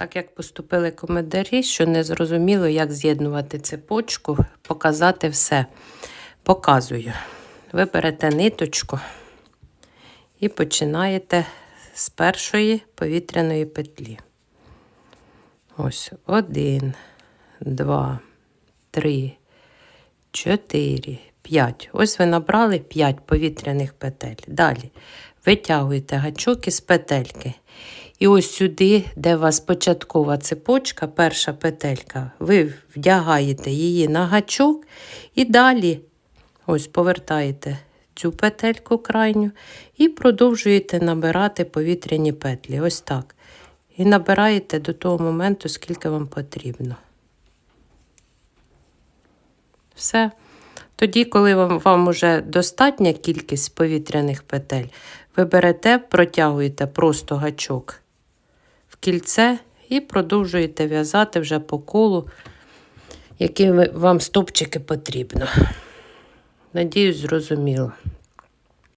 Так як поступили коментарі, що не зрозуміло, як з'єднувати цепочку, показати все. Показую. Ви берете ниточку і починаєте з першої повітряної петлі. Ось один, два, три, чотири, п'ять. Ось ви набрали п'ять повітряних петель. Далі витягуєте гачок із петельки. І ось сюди, де у вас початкова цепочка, перша петелька, ви вдягаєте її на гачок і далі ось повертаєте цю петельку крайню і продовжуєте набирати повітряні петлі. Ось так. І набираєте до того моменту, скільки вам потрібно. Все. Тоді, коли вам, вам уже достатня кількість повітряних петель, ви берете, протягуєте просто гачок в кільце і продовжуєте в'язати вже по колу, які вам стопчики потрібно. Надіюсь, зрозуміло.